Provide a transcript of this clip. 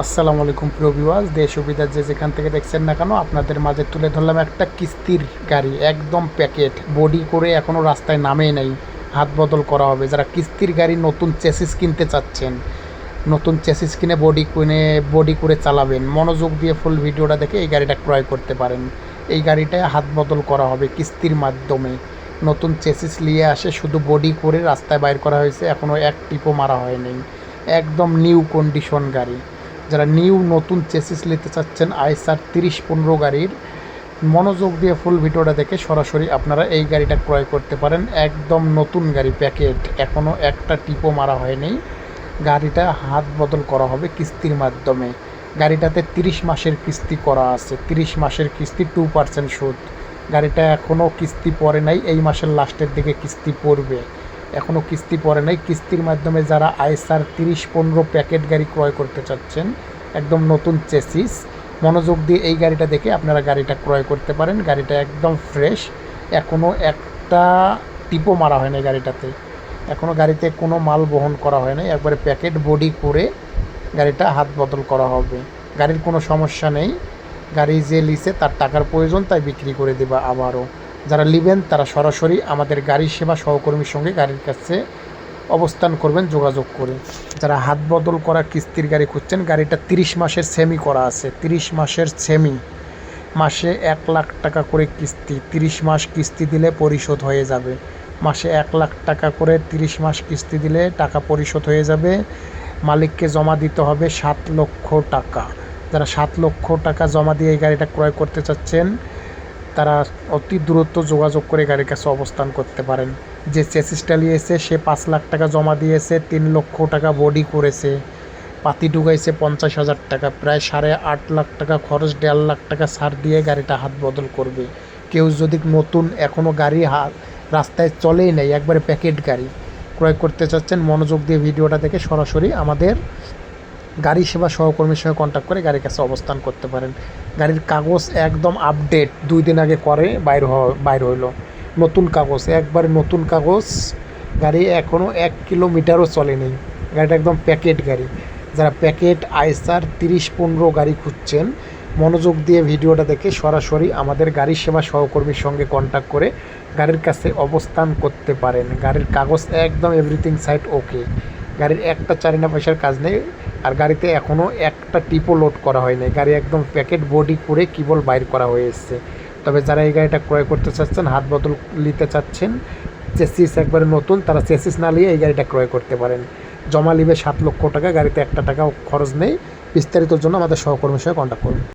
আসসালামু আলাইকুম বিওয়াজ দেশ সুবিধা যে যেখান থেকে দেখছেন না কেন, আপনাদের মাঝে তুলে ধরলাম একটা কিস্তির গাড়ি, একদম প্যাকেট বডি করে এখনও রাস্তায় নামেই নাই, হাত বদল করা হবে। যারা কিস্তির গাড়ি নতুন চেসিস কিনতে চাচ্ছেন, নতুন চেসিস কিনে বডি কিনে বডি করে চালাবেন, মনোযোগ দিয়ে ফুল ভিডিওটা দেখে এই গাড়িটা ক্রয় করতে পারেন। এই গাড়িটায় হাত বদল করা হবে কিস্তির মাধ্যমে। নতুন চেসিস নিয়ে আসে শুধু বডি করে রাস্তায় বাইর করা হয়েছে এখনও এক টিপও মারা হয়নি। একদম নিউ কন্ডিশন গাড়ি। যারা নিউ নতুন চেসিস নিতে চাচ্ছেন, আইসার তিরিশ পনেরো গাড়ির মনোযোগ দিয়ে ফুল ভিডিওটা দেখে সরাসরি আপনারা এই গাড়িটা ক্রয় করতে পারেন। একদম নতুন গাড়ি, প্যাকেট। এখনও একটা টিপও মারা হয়নি। গাড়িটা হাত বদল করা হবে কিস্তির মাধ্যমে। গাড়িটাতে তিরিশ মাসের কিস্তি করা আছে। তিরিশ মাসের কিস্তি টু পার্সেন্ট সুদ। গাড়িটা এখনও কিস্তি পড়ে নাই, এই মাসের লাস্টের দিকে কিস্তি পড়বে। এখনও কিস্তি পড়ে নাই। কিস্তির মাধ্যমে যারা আইসার তিরিশ পনেরো প্যাকেট গাড়ি ক্রয় করতে চাচ্ছেন, একদম নতুন চেসিস, মনোযোগ দিয়ে এই গাড়িটা দেখে আপনারা গাড়িটা ক্রয় করতে পারেন। গাড়িটা একদম ফ্রেশ। এখনও একটা টিপও মারা হয় হয়নি গাড়িটাতে। এখনও গাড়িতে কোনো মাল বহন করা হয়নি একবারে প্যাকেট বডি করে গাড়িটা হাত বদল করা হবে। গাড়ির কোনো সমস্যা নেই। গাড়ি যে লিসে তার টাকার প্রয়োজন, তাই বিক্রি করে দেবা আবারও। যারা নেবেন তারা সরাসরি আমাদের গাড়ি সেবা সহকর্মীর সঙ্গে গাড়ির কাছে অবস্থান করবেন, যোগাযোগ করে। যারা হাত বদল করা কিস্তির গাড়ি খুঁজছেন, গাড়িটা তিরিশ মাসের সেমি করা আছে। তিরিশ মাসের সেমি মাসে এক লাখ টাকা করে কিস্তি। তিরিশ মাস কিস্তি দিলে পরিশোধ হয়ে যাবে। মাসে এক লাখ টাকা করে তিরিশ মাস কিস্তি দিলে টাকা পরিশোধ হয়ে যাবে। মালিককে জমা দিতে হবে সাত লক্ষ টাকা। যারা সাত লক্ষ টাকা জমা দিয়ে এই গাড়িটা ক্রয় করতে চাচ্ছেন তারা অতি দূরত্ব যোগাযোগ করে গাড়ির কাছে অবস্থান করতে পারেন। যে চেসিসটা নিয়েছে সে পাঁচ লাখ টাকা জমা দিয়েছে, তিন লক্ষ টাকা বডি করেছে। পাতি ঢুকাইছে পঞ্চাশ হাজার টাকা, প্রায় সাড়ে আট লাখ টাকা খরচ, দেড় লাখ টাকা ছাড় দিয়ে গাড়িটা হাত বদল করবে। কেউ যদি নতুন এখনও গাড়ি হাত রাস্তায় চলেই নেই, একবারে প্যাকেট গাড়ি। ক্রয় করতে চাচ্ছেন, মনোযোগ দিয়ে ভিডিওটা দেখে সরাসরি আমাদের গাড়ি সেবা সহকর্মীর সঙ্গে কন্ট্যাক্ট করে গাড়ির কাছে অবস্থান করতে পারেন। গাড়ির কাগজ একদম আপডেট দুই দিন আগে করে, বাইর হওয়া, বাইর হইল। নতুন কাগজ, একবারে নতুন কাগজ, গাড়ি এখনও এক কিলোমিটারও চলেনি। গাড়িটা একদম প্যাকেট গাড়ি। যারা প্যাকেট আইসার তিরিশ, পনেরো গাড়ি খুঁজছেন, মনোযোগ দিয়ে ভিডিওটা দেখে সরাসরি আমাদের গাড়ি সেবা সহকর্মীর সঙ্গে কন্ট্যাক্ট করে গাড়ির কাছে অবস্থান করতে পারেন। গাড়ির কাগজ একদম এভরিথিং সাইড ওকে গাড়ির একটা চারিনা পয়সার কাজ নেই। আর গাড়িতে এখনও একটা টিপও লোড করা হয়নি গাড়ি একদম প্যাকেট বডি করে কেবল বাইর করা হয়ে এসছে। তবে যারা এই গাড়িটা ক্রয় করতে চাচ্ছেন, হাত বদল নিতে চাচ্ছেন চেসিস একবারে নতুন, তারা চেসিস না নিয়ে এই গাড়িটা ক্রয় করতে পারেন। জমা নিবে সাত লক্ষ টাকা, গাড়িতে একটা টাকাও খরচ নেই। বিস্তারিতর জন্য আমাদের সহকর্মীর সঙ্গে কন্ট্যাক্ট করুন।